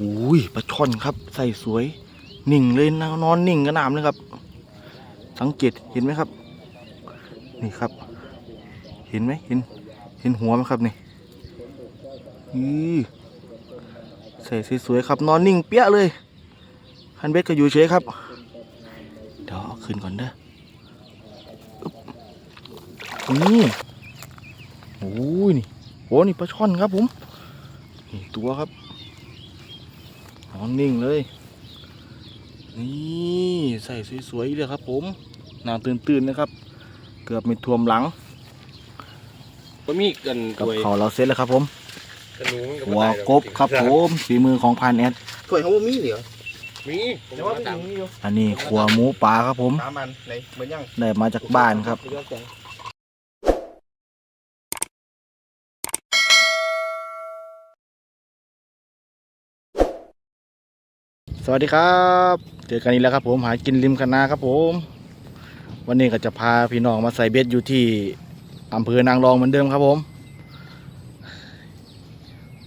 อุ้ยปลาช่อนครับ ใส่สวยนิ่งเลยนะนอนนิ่งกระน้ำเลยครับ สังเกตเห็นไหมครับ นี่ครับ เห็นไหมเห็น เห็นหัวไหมครับนี่อือใส่สวยๆครับนอนนิ่งเปี้ยเลยคันเบ็ดก็อยู่เฉยครับเดี๋ยวเอาขึ้นก่อนเด้อนี่โอ้ยนี่โอ้นี่ปลาช่อนครับผมนี่ตัวครับ อนนิ่งเลย นี่ใส่สวยๆเลยครับ ผมหน้าตื่นๆนะครับ เกือบไม่ท่วมหลังก็มีกันกับถ้วยเขาวเราเสร็จแล้วครับ ผมกระหนูมันหัวกบครับผมฝีมือของพานแอดถ้วยเขาบ่มีเหรอมีผมแต่ว่าว่าพี่ตามมีอยู่อันนี้ขัวหมูปลาครับผมสามอันไหนเหมือนยังได้มาจากบ้านครับ สวัสดีครับเจอกันอีกแล้วครับผมหากินริมคณะครับผม วันนี้ก็จะพาพี่น้องมาใส่เบ็ดอยู่ที่อำเภอนางรองเหมือนเดิมครับผม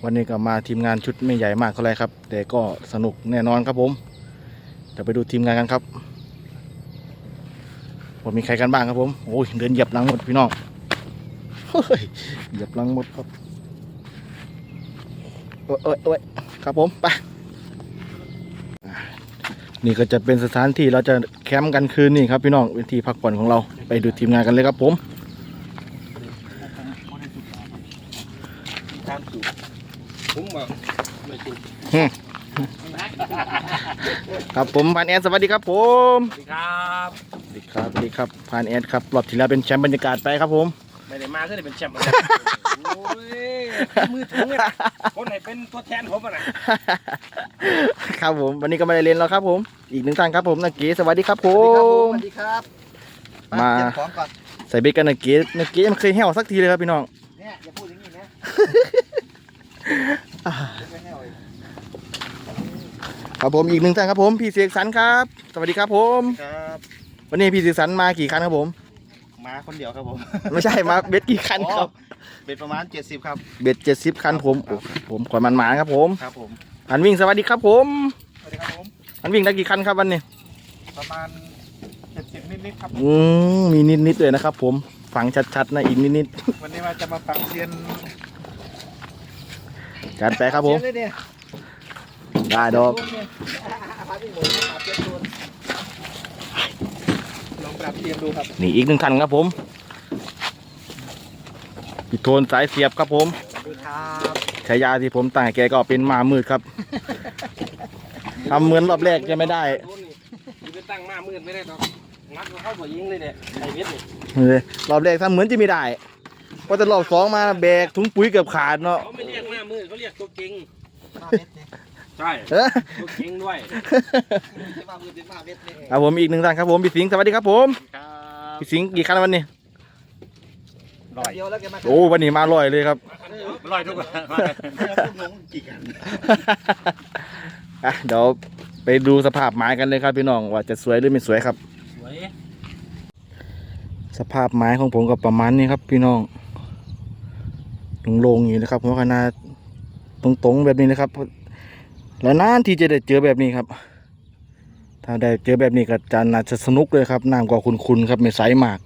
วันนี้ก็มาทีมงานชุดไม่ใหญ่มากเท่าไรครับ แต่ก็สนุกแน่นอนครับผมเดี๋ยวไปดูทีมงานกันครับว่ามีใครกันบ้างครับผมโอ้ยเดินเหยียบหลังหมดพี่น้องเหยียบหลังหมดครับเอ้ยเอ้ยเอ้ยครับผมไป นี่ก็จะเป็นสถานที่เราจะแคมป์กันคืนนี่ครับพี่น้องเป็นที่พักผ่อนของเราไปดูทีมงานกันเลยครับผมทานสูตรผมบอกไม่ถูกครับผมพานแอดสวัสดีครับผมสวัสดีครับสวัสดีครับสวัสดีครับพานแอดครับรอบที่แล้วเป็นแชมป์บรรยากาศไปครับผม ไม่ได้มาก็ได้เป็นแชมป์ โอ้ยมือถึงเนี่ยคนไหนเป็นตัวแทนผมอะนะครับผมวันนี้ก็ไม่ได้เล่นแล้วครับผม อีกหนึ่งท่านครับผมนักเก๋สวัสดีครับผสวัมสดีครับไปมาเตรียมของก่อนใส่เบรกกันนักเก๋นักเก๋ยังไม่เคยแห้วสักทีเลยครับพี่น้องเนี่ยอย่าพูดอย่างนี้นะไม่ให้เอาอีกครับผมอีกหนึ่งท่านครับผมพี่เสกสรรครับ สวัสดีครับผมครับวันนี้พี่เสกสรรมากี่คันครับผม มาคนเดียวครับผมไม่ใช่มาเบ็ดกี่คันครับเป็นประมาณ 70 ครับ เบ็ดเจ็ดสิบคันผมโอ้ผมขอนมันหมาครับผม ครับผมพันวิ่งสวัสดีครับผม สวัสดีครับผมพันวิ่งได้กี่คันครับวันนี้ ประมาณ 70 นิดๆครับ อืมมีนิดๆเลยนะครับผม ฟังชัดๆนะอีกนิดวันนี้มาจะมาฟังเซียนๆจัดไปครับผม เซียนเลยเนี่ยได้ดอกพาพี่หมูมาปรับเซีย นดูลองปรับเซียนดูครับนี่อีกหนึ่งคันครับผมพี่โทนสายเสียบครับผมสวัสดีครับฉายาที่ผมตั้งให้แกก็เป็นหมามืดครับ ทำเหมือนรอบแรกจะไม่ได้โดนนี่นี่ไปตั้งหน้ามืดไม่ได้หรอกนัดมาเข้าบ่ยิงเลยเนี่ยไอ้เวทนี่เลยรอบแรกทำเหมือนจะไม่ได้พอแต่รอบสองมาแบกถุงปุ๋ยเกือบขาดเนาะเขาไม่เรียกหน้ามืดเขาเรียกตัวเก่งมาเม็ดเนี่ย ใช่เออตัวเก่งด้วยจะมามือเป็นมาเม็ดเนี่ยครับผมอีกหนึ่งท่านครับผมพี่สิงห์สวัสดีครับผมครับพี่สิงห์กี่คันวันนี้ร้อยเดียวแล้วแกมาโอ้วันนี้มาลอยเลยครับ ลอยทุกคนเราพูดลงกี่กันอะเดี๋ยวไปดูสภาพไม้กันเลยครับพี่น้องว่าจะสวยหรือไม่สวยครับ สวยสภาพไม้ของผมก็ประมาณนี้ครับพี่น้องโลงๆอย่างนี้นะครับหัวขนาดตรงๆแบบนี้นะครับ แล้วนานที่จะได้เจอแบบนี้ครับ ถ้าได้เจอแบบนี้ก็จะน่าจะสนุกเลยครับน้ำก็คุณๆครับไม่ใสมาก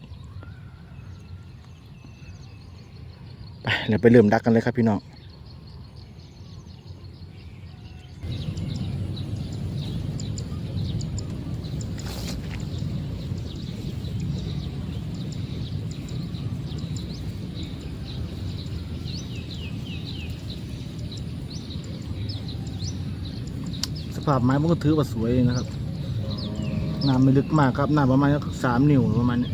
ไปเดี๋ยวไปเริ่มดักกันเลยครับพี่น้อง ส ภาพไม้มันก็ถือว่าสวยนะครับน้ำไม่ลึกมากครับน้ำประมาณสามนิ้วประมาณนี้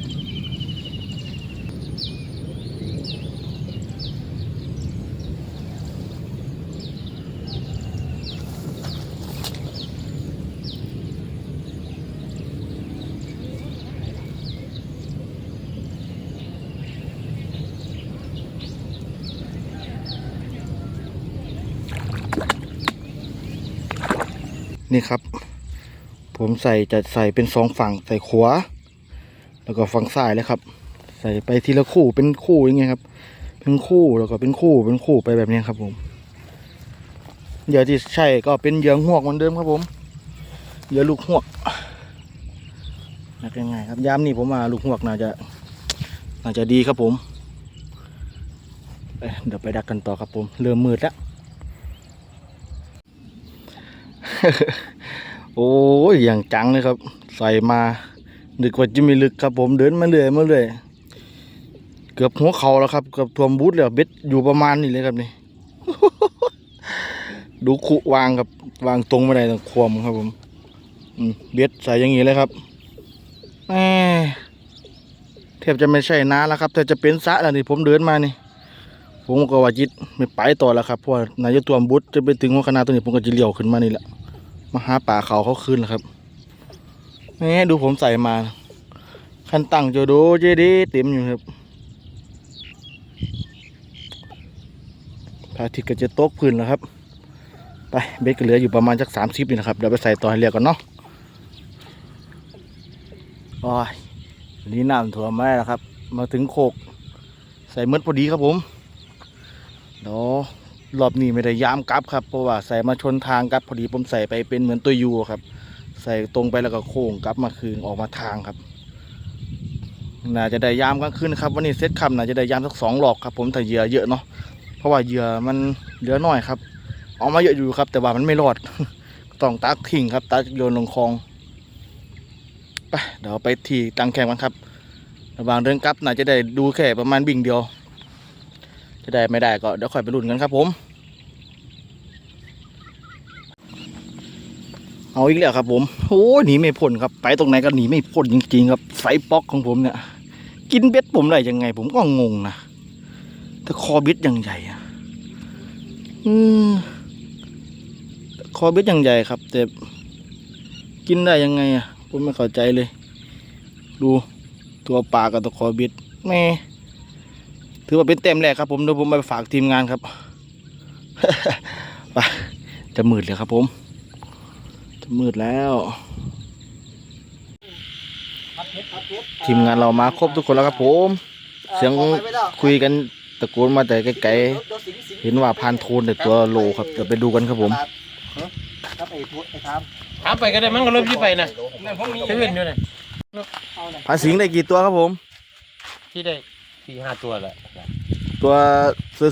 นี่ครับ ผมใส่จะใส่เป็นสองฝั่งใส่ขวา แล้วก็ฝั่งซ้ายเลยครับ ใส่ไปทีละคู่เป็นคู่อย่างเงี้ยครับ เป็นคู่แล้วก็เป็นคู่เป็นคู่ไปแบบนี้ครับผมเหยื่อที่ใช่ก็เป็นเหยื่อหวกเหมือนเดิมครับผมเหยื่อลูกหวกนักง่ายๆครับยามนี้ผมว่าลูกหวกน่าจะน่าจะดีครับผมเดี๋ยวไปดักกันต่อครับผม เริ่มมืดแล้ว โอ้ยอย่างจังเลยครับ ใส่มานึกกว่าจะไม่ลึกครับ ผมเดินมาเรื่อยมาเรื่อยเกือบหัวเข่าแล้วครับเกือบทวมบูทแล้วเบ็ดอยู่ประมาณนี้เลยครับนี่ดูขุวางครับ วางตรงไม่ได้ต้องควมครับผมเบ็ดใส่อย่างนี้เลยครับแหมแทบจะไม่ใช่น้าแล้วครับแต่จะเป็นสะแล้วนี่ผมเดินมานี่ผมก็ว่าจิตไม่ไปต่อแล้วครับเพราะนายจะตัวมบุตรจะไปถึงหัวคณะตัวนี้ผมก็จะเลี้ยวขึ้นมานี่แหละ มาหาป่าเขาเขาขึ้นแล้วครับแหมดูผมใส่มา คันตั้งโจโดเจดีเต็มอยู่ครับพระอาทิตย์ก็จะตกพื้นแล้วครับไปเบ็ดก็เหลืออยู่ประมาณสักสามสิบนี่นะครับเดี๋ยวไปใส่ต่อให้เรียกก่อนเนาะโอ้ยนนี้น้ำท่วมไม่แล้วครับ มาถึงโคก ใส่เมดพอดีครับผมเดี๋ยว รอบนี้ไม่ได้ยามกลับครับเพราะว่าใส่มาชนทางกลับพอดีผมใส่ไปเป็นเหมือนตัวยูครับ ใส่ตรงไปแล้วก็โค้งกลับมาคืนออกมาทางครับน่าจะได้ยามกลางคืนครับวันนี้เซตคำน่าจะได้ยามสักสองหลอกครับ ผมแต่เหยื่อเยอะเนาะเพราะว่าเหยื่อมันเหลือน้อยครับออกมาเยอะอยู่ครับ แต่ว่ามันไม่รอดต้องตักทิ้งครับตักโยนลงคลองไปเดี๋ยวไปที่ตังแคมป์กันครับระหว่างเดินกลับน่าจะได้ดูแค่ประมาณบิ่งเดียว จะได้ไม่ได้ก็เดี๋ยวค่อยไปลุ้นกันครับผม เอาอีกแล้วครับผมโอ้ยหนีไม่พ้นครับ ไปตรงไหนก็หนีไม่พ้นจริงๆครับไฟป๊อกของผมเนี่ย กินเบ็ดผมได้ยังไง ผมก็งงนะแต่คอเบ็ดยังใหญ่อะอืมคอเบ็ดยังใหญ่ครับ แต่กินได้ยังไงอะผมไม่เข้าใจเลย ดูตัวปลากับตัวคอเบ็ดแม่ ถือว่าเป็นเต็มแรกครับผมเดี๋ยวผมไปฝากทีมงานครับไปจะมืดเลยครับผม จะมืดแล้ว ทีมงานเรามาครบทุกคนแล้วครับผม เสียงคุยกันตะโกนมาแต่ไกลๆเห็นว่าพานโทนแต่ตัวโลครับเดี๋ยวไปดูกันครับผมครับไอ้พุทธไอ้ครับถามไปก็ได้มั้งก็เริ่มที่ไปนะเซเว่นอยู่นะพาสิงได้กี่ตัวครับผม ที่ได้ สี่ห้าตัวแหละตัว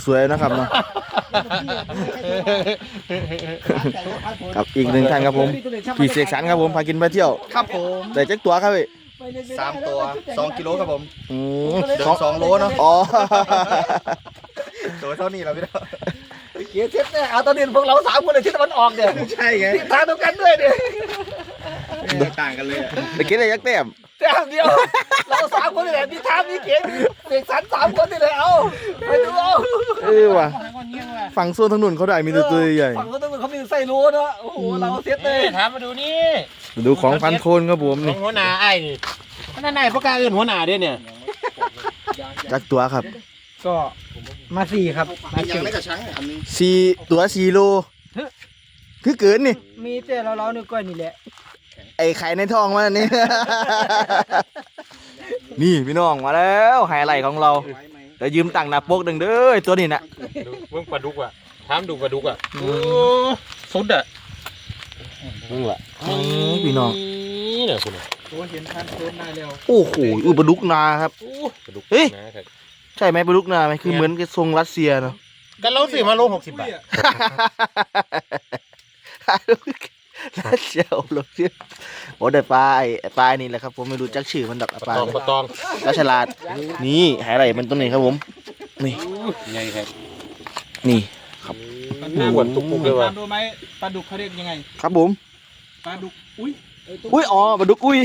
สวยๆนะครับเนาะกับอีกหนึ่งท่านครับผมพี่เสกสรรครับผมพากินไปเที่ยวครับผมได้จักตัวครับพี่สามตัวสองกิโลครับผมอืมเดือสองสองโลเนาะอ๋อตัวเท่านี้เราไม่ได้เกียร์เซ็ตเนี่ยเอาตอนนี้พวกเราสามคนเลยที่ตะวันออกเนี่ยใช่ไงทางเดียวกันด้วยเนี่ยต่างกันเลยไปกินได้ยักแต้ม แต้มเดียว เราสามคนนี่แหละมีทามมีเก๋เด็กสันสามคนนี่แหละเอาไปดูเอาเออว่ะฝั่งโซนทางนุ่นเขาได้มีตัวตัวใหญ่ฝั่งเขาต้องเขามีไส้รู้เนาะโอ้โหเราเซ็ตเลยถามมาดูนี่ดูของพันโคนครับผมขอนี่งหัวหน้าไอ้นี่นั่นนายประกาศเอื่นหัวหน้าด้วยเนี่ย จักตัวครับก็มาสี่ครับมายัสี่งไม่กระชังอันนี้สี่ตัวสี่โลคือเกินนี่มีแต่เราเรานี่ก้อยนี่แหละ ไอ้ไข่ในท้องมันอันนี้นี่พี่น้องมาแล้วไฮไลท์ของเราเดี๋ยวยืมตังค์หนะโป๊กดึงเด้อไอ้ตัวนี้นะ ดูเบิ่งปลาดุกอะถามดูปลาดุกอะโอ้สุดอะมึงล่ะอืมพี่น้อง นี่เนี่ยคุณโอ้เห็นท่านโดนได้แล้วโอ้โหอุปดุกนาครับ โอ้ปลาดุกเฮ้ย นะครับใช่ไหมปลาดุกนาไหมคือเหมือนกับทรงรัสเซียเนาะ กันเราซื้อมาโลหกสิบบาท รัสเซียโอโลเซียโอ้ได้ปลาไอ้ปลานี่แหละครับ ผมไม่รู้จักชื่อมันดอกปปลาลาตองปลาตองปลาฉลาด นี่ไฮไลท์มันตัวนี้ครับผม นี่ใหญ่ครับ นี่อ้วนตุกปุกเลยว่ะดูไหมปลาดุกเขาเรียกยังไง ครับผม ปลาดุก อุ้ย อุ้ย อ๋อ ปลาดุกอุ้ย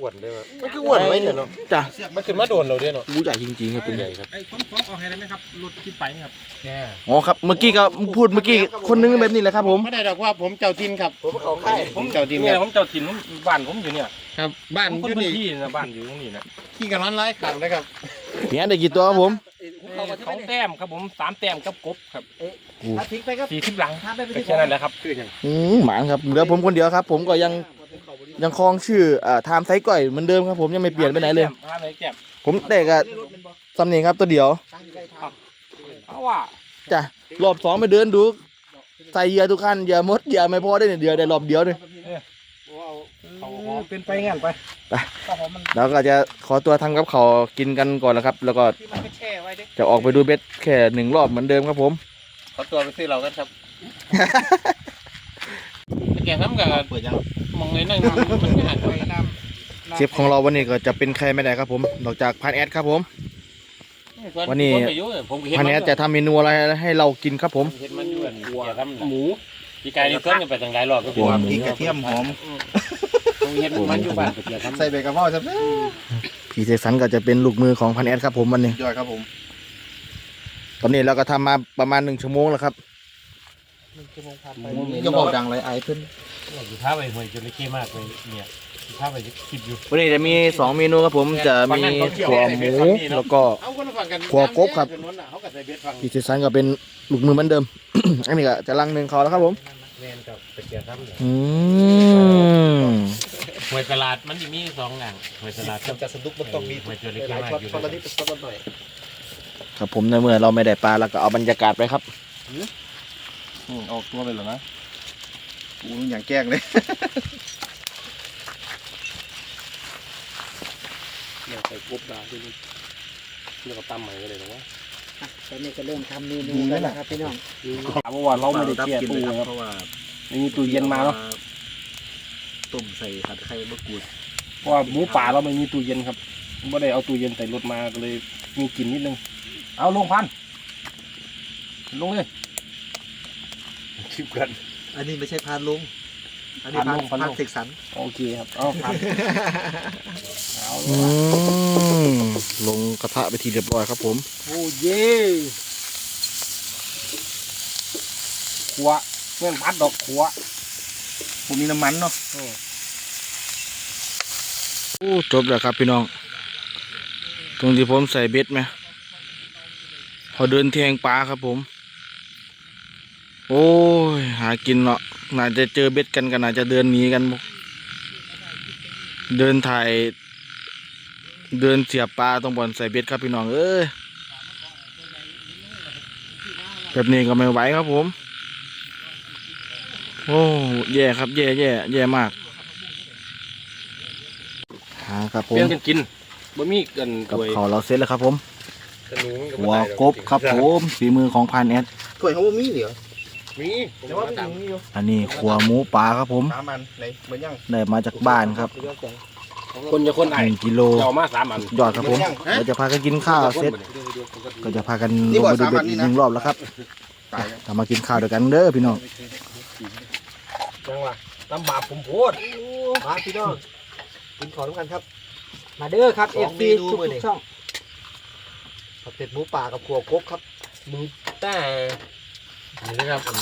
อ้วนเลยว่ะมันคืออ้วนไหมเนี่ยเนาะจ้ะมันขึ้นมาโดนเราด้วยเนาะอู้ใหญ่จริงๆครับเป็นใหญ่ครับไอ้ฟ้องฟ้องออกให้ได้ไหมครับรถที่ไปนี่ครับเนี่ยอ๋อครับเมื่อกี้ก็พูดเมื่อกี้คนนึงแบบนี้แหละครับ ผมไม่ได้ดอกว่าผมเจ้าทินครับผมเขาค่ายผมเจ้าทินเนี่คยรับผมเจ้าถิ่นผมบ้านผมอยู่เนี่ยครับบ้านผมอคนยู่พื้นี่นที่นะบ้านอยู่ตรงนี้นะขี่กันร้านไร้ขังนะครับเนี่ยได้กี่ตัวครับผมเขามาที่สองนี่แต้มครับผมสามแต้มกับกบครับถ้าทิ้งไปก็สี่สิบหลังทำไปไม่ก็ได้แค่นั้นแหละครับอืมหมานครับเหลือผมคนเดียวครับ ผมก็ยัง ยังคลองชื่ออ่าไทม์ไซก่อยเหมือนเดิมครับผมยังไม่เปลี่ยนไปไหนเลยห้าเลยแก้มผมเตะกับซัมเนีครับตัวเดียวเพราะว่าจ้ะรอบสองไปเดินดูใส่เหยื่อทุกขั้นเหยื่อหมดเหยื่อไม่พอได้เนี่ยเหยื่อได้รอบเดียวเนี่ยเขาหอมเป็นไปงั้นไปแล้วก็จะขอตัวทำกับเขาวกินกันก่อนแล้วครับ แล้วก็ที่มันก็แช่ไว้ดิจะออกไปดูเบ็ดแค่หนึ่งรอบเหมือนเดิมครับผม ขอตัวไปซื้อเรากันครับ แกทำกับเปิดยัง มองไงนั่งมันง่ายไปน้เชฟของเราวันนี้ก็จะเป็นใครไม่ได้ครับผมนอกจากพันแอดครับผม วันนี้ผมเห็นพันแอดจะทำเมนูอะไรให้เรากินครับผมเห็นมันอยู่อันแกทำหมูพี่กายนี่เพิ่งไปตั้งหลายรอบก็หัวหมูำพริกกระเทียมหอมผมเห็นมันอยู่บ้านแกทำใส่ใบกระเพราใช่ไหมพี่เสกสรรก็จะเป็นลูกมือของพันแอดครับผมวันนี้ยอดครับผม ตอนนี้เราก็ทำมาประมาณหนึ่งชั่วโมงแล้วครับอย่าบอกดังเลยไอ้เพิ่น อยู่ท่าไปหวยจนเละมากเลยเนี่ยอยู่ท่าไปคลิปอยู่ วันนี้จะมีสองเมนูครับผมจะมีขัวหมูแล้วก็ เอาคนละฝั่งกันขัวกบครับเขากับใส่เบ็ดฝั่งพี่เสกสรรก็เป็นลูกมือเหมือนเดิม อันนี้ก็จะลังหนึ่งเขาแล้วครับผมแมนกับตะเกียบทำอืมหวยตลาดมันจะมีสองอย่างหวยตลาดกับจะสนุกมันต้องมีหวยจนเละหลายมากช็อตอยู่ช็อตละนิดช็อตละหน่อยครับผมในเมื่อเราไม่ได้ปลาเราก็เอาบรรยากาศไปครับ ออกตัวเลยเหรอนะ กูอย่างแกล้งเลยเนี่ยใส่กบดาด้วยนี่แล้วก็ตำใหม่ก็เลยนะว่าตอนนี้ก็เริ่มทำเมนูแล้วนะครับพี่น้องเพราะว่าเราไม่ได้แช่ตู้ครับเพราะว่าไม่มีตู้เย็นมาเนาะต้มใส่ผัดไข่มะกรูดเพราะว่าหมูป่าเราไม่มีตู้เย็นครับไม่ได้เอาตู้เย็นใส่รถมาก็เลยมีกลิ่นนิดนึง เอาลงพันลงเลยคลิปกัน อันนี้ไม่ใช่พานลุง อันนี้พานพานลุงพานเสกสรรโอเคครับเอาพันเอาอืมลงกระทะไปทีเรียบร้อยครับผมโอ้เย่ขัวเมื่อนพัดดอกขัวผมมีน้ำมันเนาะโอ้จบแล้วครับพี่น้อง ตรงที่ผมใส่เบ็ดไหมพอเดินแทงปลาครับผม โอ้ย หากินเนาะน่าจะเจอเบ็ดกันกันน่าจะเดินหนีกันบ่เดินถ่าย เดินเสียบปลาตรงบ่อนใส่เบ็ดครับพี่น้องเอ้ยแบบนี้ก็ไม่ไหวครับผม โอ้แย่ครับแย่แย่แย่มากหาครับผเปลี่ยมนกันกินบะหมี่กันกับด้วยเขาวเราเสร็จแล้วครับผม ขนุนบหัวกบครับผมฝีมือของพานแอด ถ้วยเขาว่ามีเหรอ มีแต่ว่ามันมีอยู่อันนี้ขัวหมูปลาครับผม สามอันไหนเหมือนยังได้มาจากบ้านครับคนจะคนไอหนึ่งกิโลจะเอามาสามอันยอดครับผมเราจะพากันกินข้าวเสร็จก็จะพากันลงมาดูเบ็ดอีกหนึ่งรอบแล้วครับตายแล้วทำมากินข้าวด้วยกันเด้อพี่น้องจังหวะตำบาปผมโพดมาพี่น้องกินของทุกกันครับ มาเด้อครับสอง FC เมนูทุกมื้อนี้ๆช่องผัดเผ็ดหมูป่ากับขัวกบครับมือแต่ นี่นะครับผม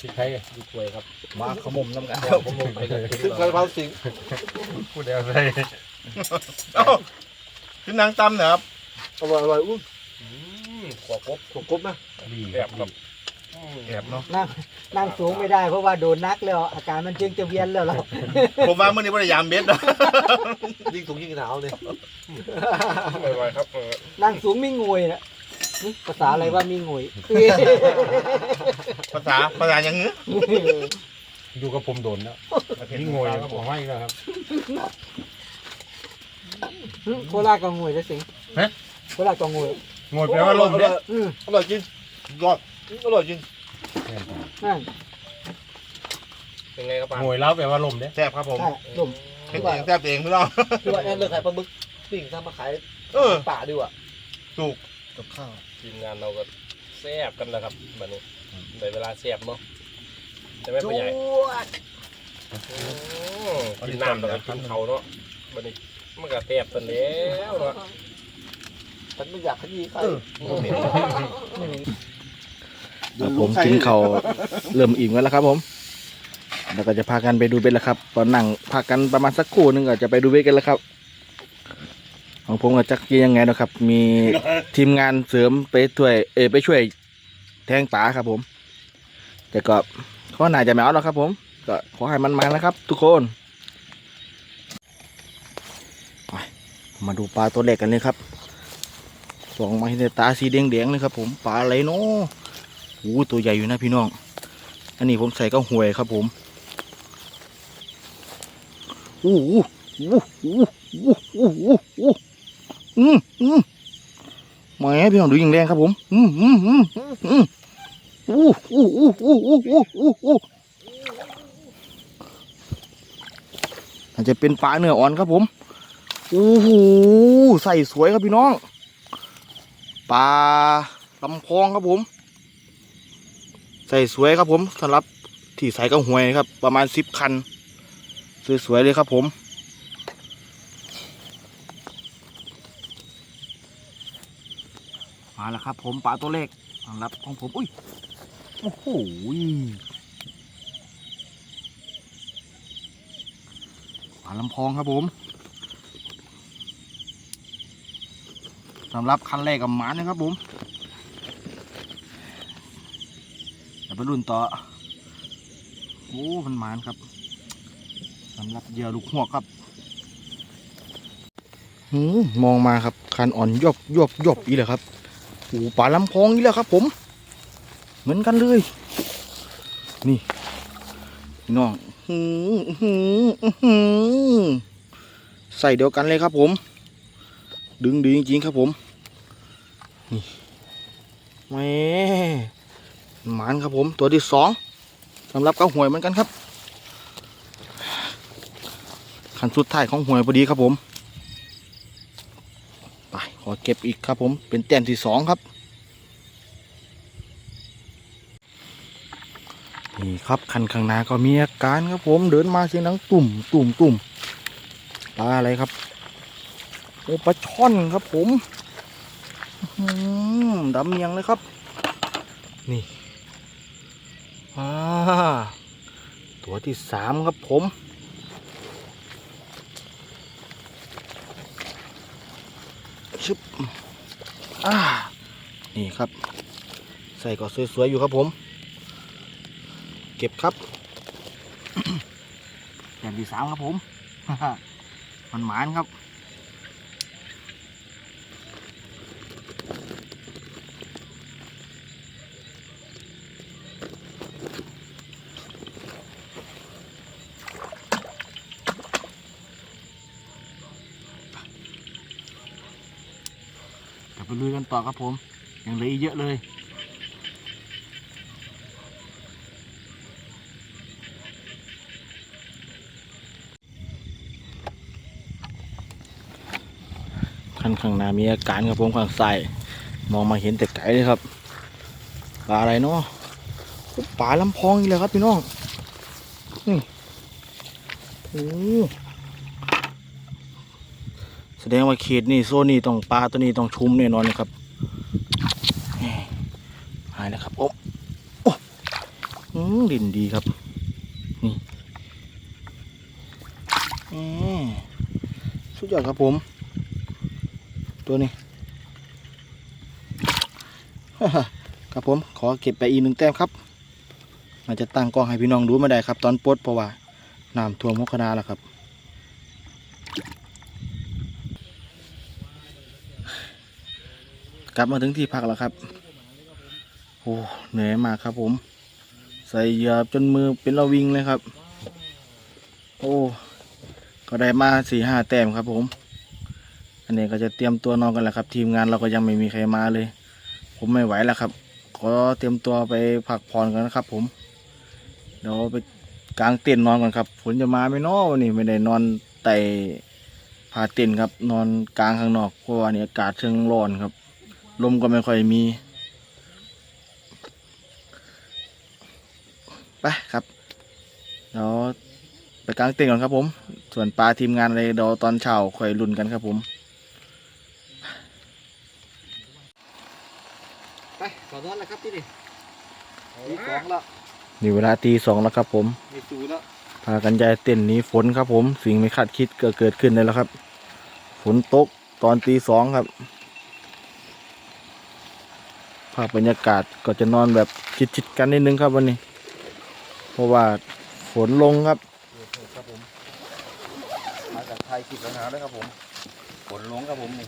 ชิคไทยดูถ้วยครับมาขมมน้ำกันเดี๋ยวผมลงไปกันซึ่งกระเพราสิงพูดอะไรเอ้าขึ้นนางตำนะครับอร่อยอร่อยอุ้มขวบกบขัวกบนะดีแอบครับแอบเนาะนั่งนั่งสูงไม่ได้เพราะว่าโดนนักแล้ว อาการมันจึงจะเวียนแล้วเราผมว่าเมื่อนี้พยายามเบ็ดนะยิ่งสูงยิ่งหนาวเลยอร่อยๆครับเออนั่งสูงมีงวยนะนี่ ภาษาอะไรว่ามีงวยภาษาภาษาอย่างเงี้ยอยู่กับผมโดนแล้วนี่งวยผมให้แล้วครับโคราชก็งวยแล้วสิงฮะโคราชก็งวยงวยแปลว่าลมเนี่ยอืมอร่อยจริงยอดอร่อยจริงนั่นเป็นไงครับป้างวยแล้วแปลว่าลมเนี่ยแซ่บครับผมใช่ลมเผ็ดเองแซ่บเองพี่น้องคือว่าแอนเลิกขายปลาหมึกปิ้งทำมาขายเออป่าดีกว่าถูกกับข้าว ทีมงานเราก็แซ่บกันแล้วครับแบบนี้ในเวลาแซ่บเนาะใช่ไหมพ่อใหญ่กินน้ำแล้วก็กินเขาเนาะแบบนี้มันก็แซ่บตันแล้วเนาะฉันไม่อยากขยี้ใครครับผมกินข้าวเริ่มอิ่มกันแล้วครับผมแล้วก็จะพากันไปดูเบ็ดแล้วครับ ตอนนั่งพักกันประมาณสักครู่หนึงก็จะไปดูเบ็ดกันแล้วครับ ของผมกับจักรียังไงนะครับ มีทีมงานเสริมไปช่วย เออไปช่วยแทงป่าครับผม แต่ก็ข้อหนาจะไม่เอาแล้วครับ ผม ก็ขอให้มันมานะครับ ทุกคน มาดูปลาตัวเล็กกันเลยครับส่องมาให้ในตาสีแดงๆเลยครับผมปลาอะไรเนาะโอ้ตัวใหญ่อยู่นะพี่น้อง อันนี้ผมใส่ก็ห่วยครับผมอู้หูอู้หูอู้หูอู้หู อืมอืมแหมพี่น้องดูยิงแรงครับผม อืมอืมอืมอืมอู้อู้อู้อู้อู้อู้อู้อู้อาจจะเป็นปลาเนื้ออ่อนครับผมโอ้โหใส่สวยครับพี่น้อง ปลาลำพองครับผม ใส่สวยครับผมสำหรับที่ใส่กระหวยครับ ประมาณสิบคัน สวยๆเลยครับผม มาแล้วครับ ผมปลาตัวเล็กสำหรับของผม อุ้ย โอ้โหปลาลำพองครับผมสำหรับคันแรกกับหมานะครับผมเดี๋ยวไปรุ่นต่อ โอ้ มันหมานครับสำหรับเหยื่อลูกหัวครับหืมมองมาครับคันอ่อนยบยบยบอีเลยครับ โอ้ปลาลำพองอีแหล้วครับ ผม เหมือนกันเลย นี่พี่น้องหืมหืมหืมใส่เดียวกันเลยครับผม ดึงดีจริงๆครับผม นี่แหม่หมานครับผม ตัวที่สองสำหรับกระหวยเหมือนกันครับ ขันสุดท้ายของหวยพอดีครับผม ขอเก็บอีกครับผมเป็นแต้มที่สองครับนี่ครับคันข้างหน้าก็มีอาการครับผมเดินมาเสียงดังตุ่มตุ่มตุ่มปลาอะไรครับโอ้ปลาช่อนครับผมดำเมียงเลยครับ นี่อ่าตัวที่สามครับผม ชึบอ่านี่ครับ ใส่ก็สวยๆอยู่ครับผม เก็บครับอย่างที่สามครับผมมันหมานครับ ไปลุยกันต่อครับผมยังเหลืออีกเยอะเลยข้างข้างหน้ามีอาการครับผมข้างซ้ายมองมาเห็นแต่ไกลเลยครับปลาอะไรเนาะปลาลำพองอีกแล้วครับพี่น้อง นี่โอ้แส ดงว่าเขตนี่โซนนี่ต้องปลาตัวนี้ต้องชุมแน่นอนเลยครับนี่หายแล้วครับโอ้โอ้อืมดินดีครับนี่สุดยอดครับผม ตัวนี้ครับผมขอเก็บไปอีกหนึ่งแต้มครับอาจจะตั้งกล้องให้พี่น้องดูไม่ได้ครับ ตอนปดเพราะว่าน้ำท่วมหัวคณาแล้วครับ กลับมาถึงที่พักแล้วครับ โอ้เหนื่อยมากครับผม ใส่เหยื่อจนมือเป็นระวิงเลยครับ โอ้ก็ได้มาสี่ห้าแต้มครับผม อันนี้ก็จะเตรียมตัวนอนกันแล้วครับ ทีมงานเราก็ยังไม่มีใครมาเลย ผมไม่ไหวแล้วครับ ขอเตรียมตัวไปพักผ่อนกันนะครับ ผม เดี๋ยวไปกลางเต็นท์นอนก่อนครับฝนจะมาไหม่นอวันนี้ไม่ได้นอนไต่ผาเต็นท์ครับ นอนกลางข้างนอกเพราะว่านี่อากาศเชิงร้อนครับ ลมก็ไม่ค่อยมี ไปครับเดี๋ยวไปกางเต็นท์ก่อนครับผม ส่วนปลาทีมงานอะไรเดี๋ยวตอนเช้าค่อยลุ้นกันครับผม ไปขอนอนแล้วครับที่นี่ตีสองแล้วนี่เวลาตีสองแล้วครับผม มีสูแล้ว พากันย้ายเต้นท์หนี้ฝนครับผม สิ่งไม่คาดคิดก็เกิดขึ้นเลยแล้วครับ ฝนตกตอนตีสองครับ ภาพบรรยากาศก็จะนอนแบบชิดๆกันนิดนึงครับวันนี้ เพราะว่าฝนลงครับครับผมมาจากไทยคิดปัญหาแล้วครับผมฝนลงครับผมนี่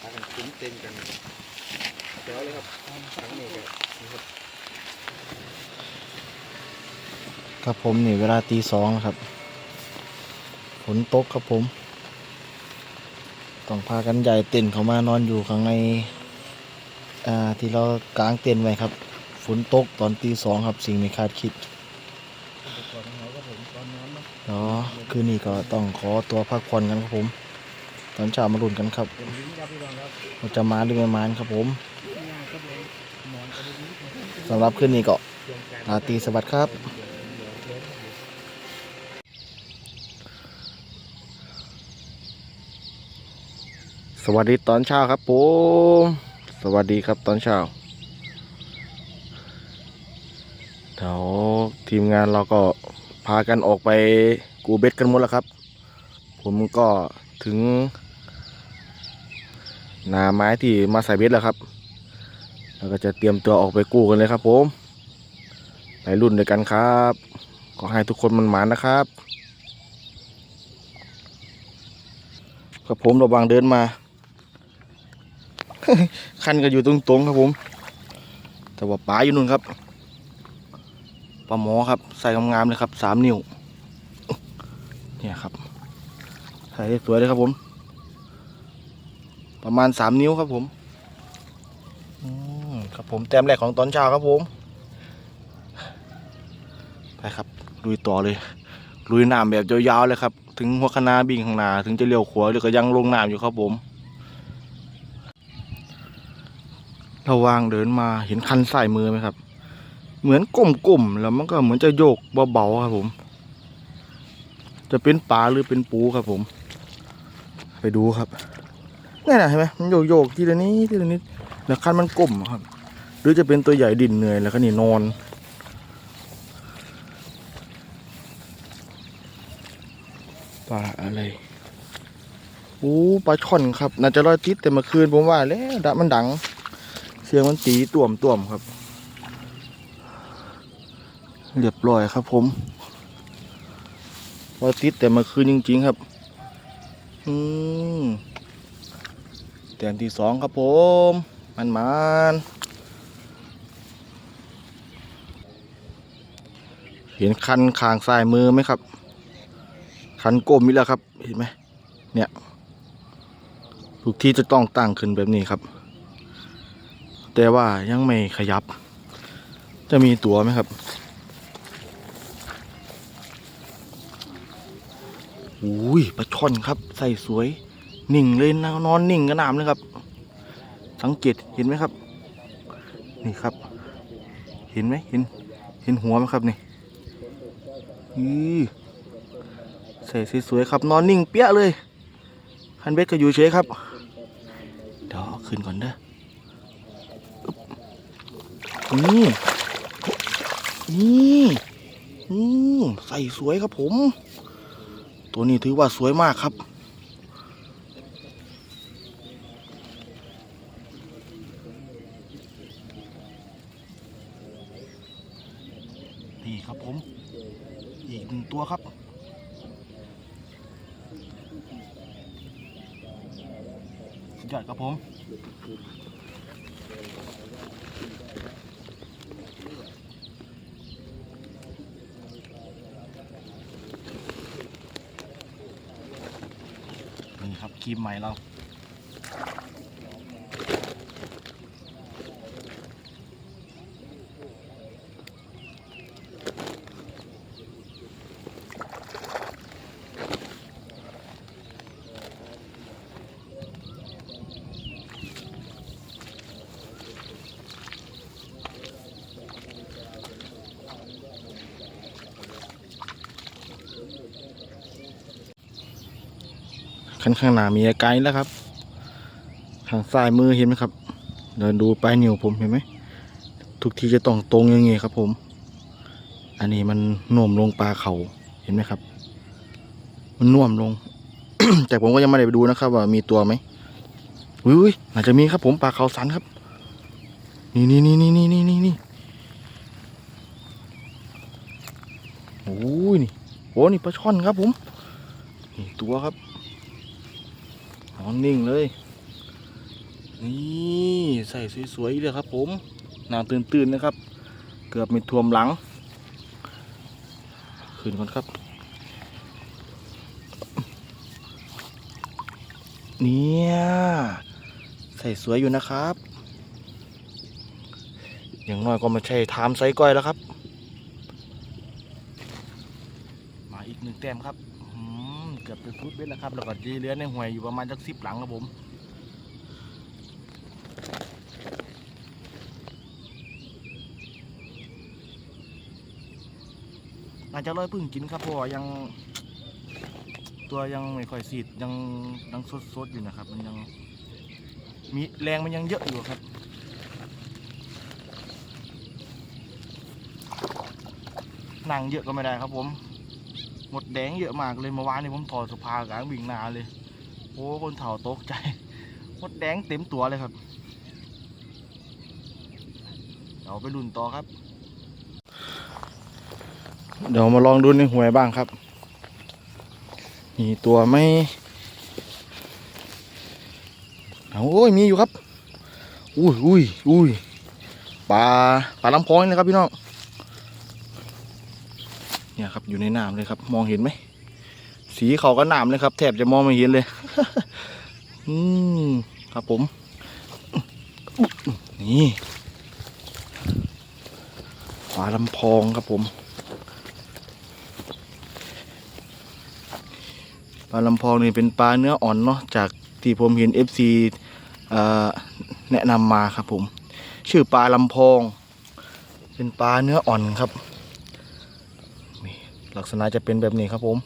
มากันคุ้มเต็นกันเดี๋ยวเลยครับทั้งนี้ก็นี่ครับครับผมนี่เวลาตีสองแล้วครับฝนตกครับผมต้องพากันใหญ่เต็นท์เขามานอนอยู่ข้างใน อ่าที่เรากางเต็นท์ไว้ครับ ฝนตกตอนตีสองครับ สิ่งไม่คาดคิดเนาะคืนนี้ก็ต้องขอตัวพักผ่อนกันครับผม ตอนเช้ามาลุ้นกันครับว่าจะมาหรือไม่มาครับผมสำหรับคืนนี้ก็ราตรีสวัสดิ์ครับสวัสดีตอนเช้าครับผม สวัสดีครับตอนเช้าเดี๋ยวทีมงานเราก็พากันออกไปกูเบ็ดกันหมดแล้วครับ ผมก็ถึงหนาไม้ที่มาใส่เบ็ดแล้วครับ แล้วก็จะเตรียมตัวออกไปกู้กันเลยครับ ผมไปรุ่นด้วยกันครับก็ให้ทุกคนมันหมานนะครับครับผมระวังเดินมา คันก็อยู่ตรงๆครับผม แต่ว่าป๋าอยู่นู่นครับปลาหมอครับ ใส่งามๆเลยครับสามนิ้วเนี่ยครับ ใส่ได้สวยเลยครับผม ประมาณสามนิ้วครับผมอืมครับผมแต้มแรกของตอนเช้าครับผมไปครับลุยต่อเลยลุยน้ำแบบยาวๆเลยครับ ถึงหัวคณาบิ่งข้างหน้าถึงจะเลี้ยวขวาหรือก็ยังลงน้ำอยู่ครับผม ระวางเดินมาเห็นคันใสายมือไหมครับ เหมือนกลมๆแล้วมันก็เหมือนจะโยกเบาๆครับผม จะเป็นปลาหรือเป็นปูครับผม ไปดูครับนี่นะเห็นไหมมันโยกๆทีละนิดทีละนิดแล้วคันมันกลมครับ หรือจะเป็นตัวใหญ่ดินเหนื่อยแล้วก็นี่นอนปลาอะไรโอ้ปลาช่อนครับ น่าจะลอยติดแต่เมื่อคืนผมว่าแล้วดะมันดัง สียงมันตีต่วมต่วมครับ เรียบร้อยครับผมว่าติดแต่มื่อคืนจริง ๆ ครับ อืมแต้มที่สองครับผม มันมันเห็นคันคางซ้ายมือไหมครับ คันก้มนี่แหละครับ เห็นไหมเนี่ยทุกที่จะต้องตั้งขึ้นแบบนี้ครับ แต่ว่ายังไม่ขยับ จะมีตัวไหมครับอุ้ยปลาช่อนครับ ใส่สวยนิ่งเลยนะนอนนิ่งกระหนามเลยครับ สังเกตเห็นไหมครับ นี่ครับ เห็นไหมเห็น เห็นหัวไหมครับนี่อือใส่สวยๆครับ นอนนิ่งเปี้ยเลยคันเบ็ดก็อยู่เฉยครับ เดี๋ยวขึ้นก่อนเด้อ นี่นี่อืมใส่สวยครับผม ตัวนี้ถือว่าสวยมากครับนี่ครับผม อีกหนึ่งตัวครับสุดยอดครับผมีมใหม่เรา ข้างข้างหน้ามีไกลแล้วครับข้างซ้ายมือเห็นไหมครับ เดินดูปลายนิ้วผมเห็นไหม ทุกทีจะต้องตรงอย่างงี้ครับผม อันนี้มันน่วมลงปลาเขาเห็นไหมครับ มันน่วมลง แต่ผมก็ยังไม่ได้ไปดูนะครับ ว่ามีตัวไหมอุ้ยอาจจะมีครับผมปลาเขาสันครับ นี่นี่นี่นี่นี่นี่นี่นี่โอ้ยนี่โอ้นี่ปลาช่อนครับผม นี่ตัวครับ นอนนิ่งเลย นี่ใส่สวยๆเลยครับ ผมน้ำตื่นๆนะครับ เกือบม่ท่วมหลังคืนก่อนครับ เนี่ยใส่สวยอยู่นะครับ อย่างน้อยก็ไม่ใช่ทามไซก้อยแล้วครับ มาอีกหนึ่งแต้มครับ กือบจะทุดเบ็ดแล้วครับ แล้วก็ดีเหลือในห่วยอยู่ประมาณสักสิบหลังครับผมอาจจะร้อยพึ่งกินครับเพราะว่ายังตัวยังไม่ค่อยสีดยังยังสดๆอยู่นะครับ มันยังมีแรงมันยังเยอะอยู่ครับนั่งเยอะก็ไม่ได้ครับผม หมดแดงเยอะมากเลยเมื่อวานนี้ผมถอดสภากลางวิ่งนาเลยโอ้คนเถ่าตกใจหมดแดงเต็มตัวเลยครับเดี๋ยวไปลุ้นต่อครับ เดี๋ยวมาลองดูในหวยบ้างครับมีตัวไหมเอาโอ้ยมีอยู่ครับ อุ้ยอุ้ยอุ้ยปลาปลาลำพองนะครับพี่น้อง ครับ อยู่ในน้ำเลยครับ มองเห็นไหม สีเขาก็น้ำเลยครับ แทบจะมองไม่เห็นเลย อืมครับผม นี่ปลาลำพองครับผมปลาลำพองนี่เป็นปลาเนื้ออ่อนเนาะจากที่ผมเห็น FC เอ่อแนะนำมาครับผม ชื่อปลาลำพอง เป็นปลาเนื้ออ่อนครับ ลักษณะจะเป็นแบบนี้ครับผม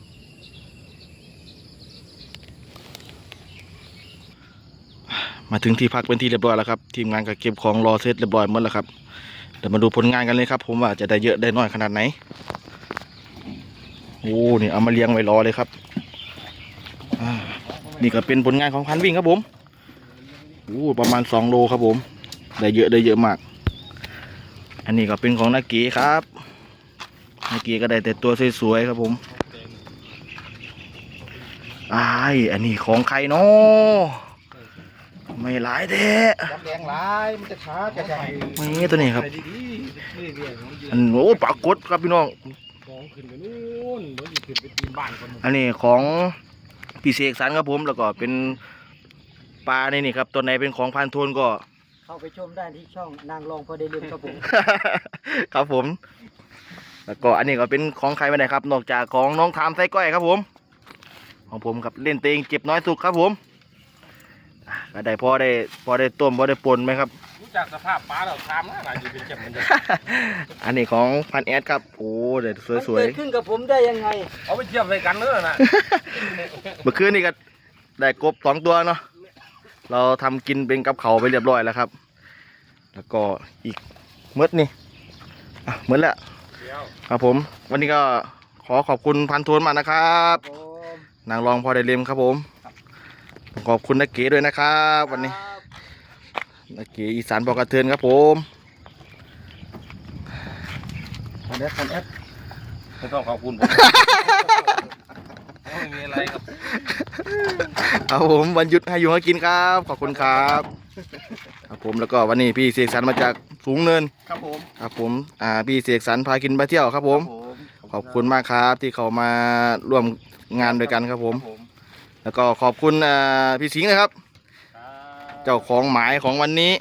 มาถึงที่พักเป็นที่เรียบร้อยแล้วครับ ทีมงานก็เก็บของรอเซตเรียบร้อยหมดแล้วครับเดี๋ยวมาดูผลงานกันเลยครับ ผมว่าจะได้เยอะได้น้อยขนาดไหนโอ้นี่เอามาเลี้ยงไว้รอเลยครับนี่ก็เป็นผลงานของพันวิ่งครับผมโอ้ประมาณสองโลครับผม ได้เยอะได้เยอะมาก อันนี้ก็เป็นของนากีครับ นากีก็ได้แต่ตัวสวยๆครับผมอ้ายอันนี้ของใครเนาะไม่หลายแท้จับแดงหลายมันจะช้าจะใหญ่นี่ตัวนี้ครับไปดีๆนี่เรื่องของยืนอันโอ้ปลากดครับพี่น้องของขึ้นไปนู่นเดี๋ยวจะขึ้นไปตีนบ้านคนอันนี้ของพี่เสกสรรครับผมแล้วก็เป็นปลาในนี่ครับตัวไหนเป็นของพันโทนก็ เข้าไปชมได้ที่ช่องนางรองพอได้เรียนครับผม ครับผม แล้วก็อันนี้ก็เป็นของใครไม่ได้ครับ นอกจากของน้องทามไส้ก้อยครับผม ของผมครับเล่นเตงเก็บน้อยสุกครับผมอะก็ได้พอได้พอได้ต้มพอได้ปนไหมครับรู้จักสภาพปลาเราทำนะน่าจะเป็นเจ็บมันจะอันนี้ของพันแอดครับโอ้เด็ดสมันวยเกิดขึ้นกับผมได้ยังไง เอาไปเทียบใส่กันเนอะนะๆเมื่อคืนนี่ก็ได้กบสองตัวเนาะเราทำกินเป็นกับเขาวไปเรียบร้อยแล้วครับ แล้วก็อีกเมดนี่อะเมดแล้วเดี๋ยว ครับผม วันนี้ก็ขอขอบคุณพันโทนมากนะครับผมนางรองพอได้เล็มครับผม ขอบคุณนักเก๋ด้วยนะครับ วันนี้นักเก๋อีสานบอกกระเทือนครับผมพันแอดพันแอดไม่ต้องขอบคุณผมไม่มีอะไรครับครับผมวันหยุดให้อยู่ให้กินครับ ขอบคุณครับครับผมแล้วก็วันนี้พี่เสกสรรมาจาก สูงเนินครับผมครับผมอ่าพี่เสกสรรพากินมาเที่ยวครับผมผม ขอบคุณมากครับที่เขามาร่วมงานด้วยกันครับผม แล้วก็ขอบคุณอ่าพี่สิงห์นะครับ เจ้าของหมายของวันนี้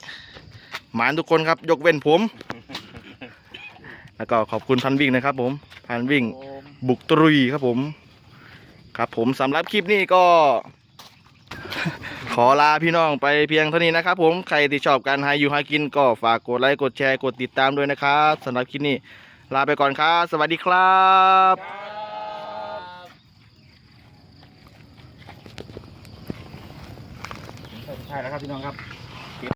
หมายทุกคนครับยกเว้นผม แล้วก็ขอบคุณพันวิ่งนะครับ ผมพันวิ่งบุกตรุยครับผม ครับผมสำหรับคลิปนี้ก็ ขอลาพี่น้องไปเพียงเท่านี้นะครับผมใครที่ชอบการหาอยู่หากินก็ฝากกดไลค์กดแชร์กดติดตามด้วยนะครับสำหรับคลิปนี้ลาไปก่อนครับ สวัสดีครับใช่แล้วครับพี่น้องครับ